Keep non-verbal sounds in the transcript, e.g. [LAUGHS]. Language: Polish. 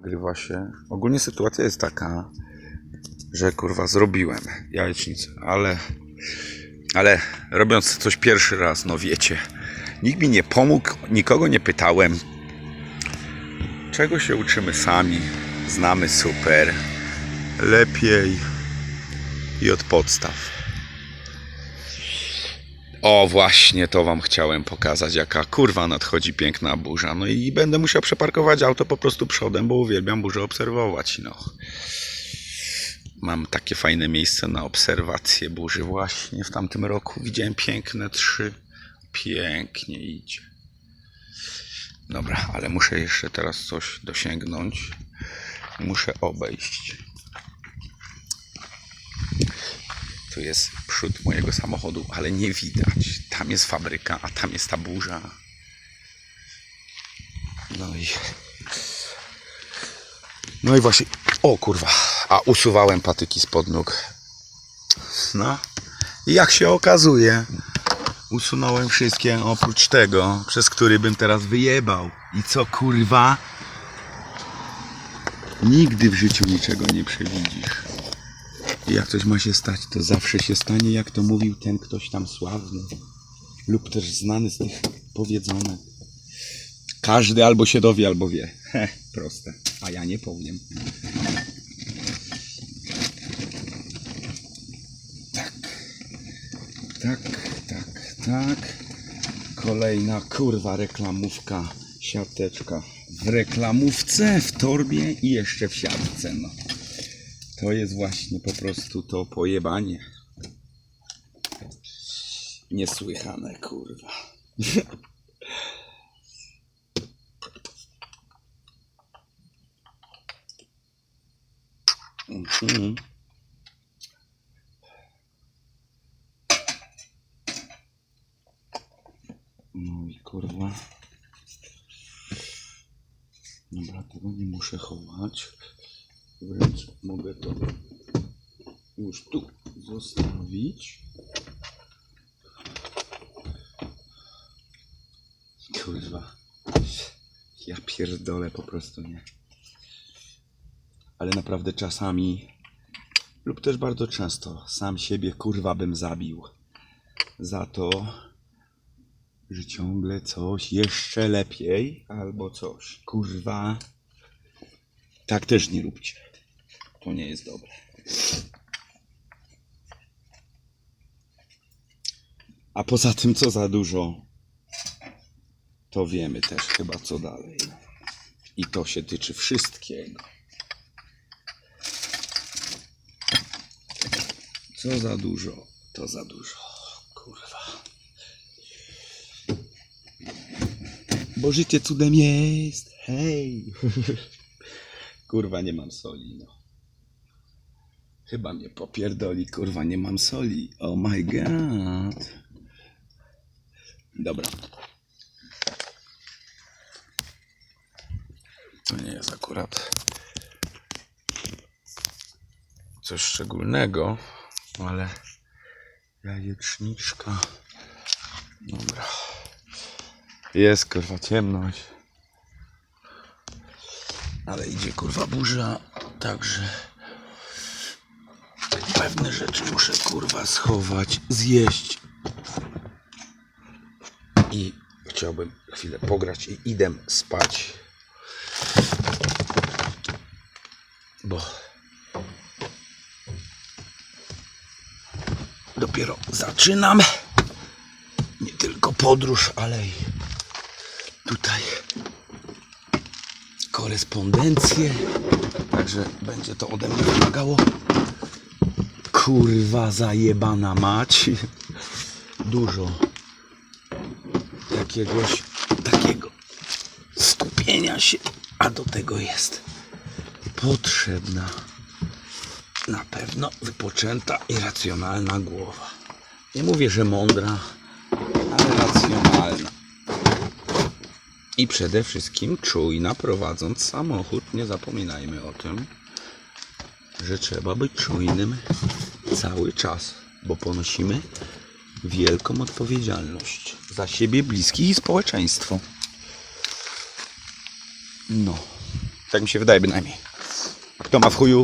Nagrywa się. Ogólnie sytuacja jest taka, że kurwa zrobiłem jajecznicę, ale, ale robiąc coś pierwszy raz, no wiecie, nikt mi nie pomógł, nikogo nie pytałem. Czego się uczymy sami? Znamy super. Lepiej i od podstaw. O, właśnie to wam chciałem pokazać, jaka kurwa nadchodzi piękna burza. No i będę musiał przeparkować auto po prostu przodem, bo uwielbiam burzę obserwować. No. Mam takie fajne miejsce na obserwację burzy. Właśnie w tamtym roku widziałem piękne trzy. Pięknie idzie. Dobra, ale muszę jeszcze teraz coś dosięgnąć. Muszę obejść. Tu jest przód mojego samochodu, ale nie widać. Tam jest fabryka, a tam jest ta burza. No i. No i właśnie. O kurwa. A usuwałem patyki spod nóg. No. I jak się okazuje, usunąłem wszystkie oprócz tego, przez który bym teraz wyjebał. I co kurwa? Nigdy w życiu niczego nie przewidzisz. Jak coś ma się stać, to zawsze się stanie, jak to mówił ten ktoś tam sławny. Lub też znany z tych powiedzonek. Każdy albo się dowie, albo wie. Heh, proste. A ja nie powiem. Tak. Tak, tak, tak. Kolejna kurwa reklamówka. Siateczka. W reklamówce, w torbie i jeszcze w siatce. No. To jest właśnie po prostu to pojebanie. Niesłychane, kurwa. Mhm. No i kurwa. Dobra, tego nie muszę chować. Wręcz mogę to już tu zostawić. Kurwa. Ja pierdolę po prostu nie. Ale naprawdę czasami lub też bardzo często sam siebie kurwa bym zabił za to, że ciągle coś jeszcze lepiej albo coś. Kurwa. Tak też nie róbcie. To nie jest dobre. A poza tym, co za dużo, to wiemy też chyba co dalej. I to się tyczy wszystkiego. Co za dużo, to za dużo. Kurwa. Bo życie cudem jest. Hej. [LAUGHS] Kurwa, nie mam soli, no. Chyba mnie popierdoli, kurwa, nie mam soli. Oh my god. Dobra. To nie jest akurat coś szczególnego, ale jajeczniczka. Dobra. Jest kurwa ciemność. Ale idzie kurwa burza, także pewne rzeczy muszę kurwa schować, zjeść. I chciałbym chwilę pograć i idę spać. Bo dopiero zaczynam nie tylko podróż, ale i tutaj korespondencję. Także będzie to ode mnie wymagało. Kurwa zajebana mać. Dużo jakiegoś takiego skupienia się, a do tego jest potrzebna na pewno wypoczęta i racjonalna głowa. Nie mówię, że mądra, ale racjonalna. I przede wszystkim czujna prowadząc samochód. Nie zapominajmy o tym, że trzeba być czujnym cały czas, bo ponosimy wielką odpowiedzialność za siebie, bliskich i społeczeństwo. No. Tak mi się wydaje bynajmniej. Kto ma w chuju,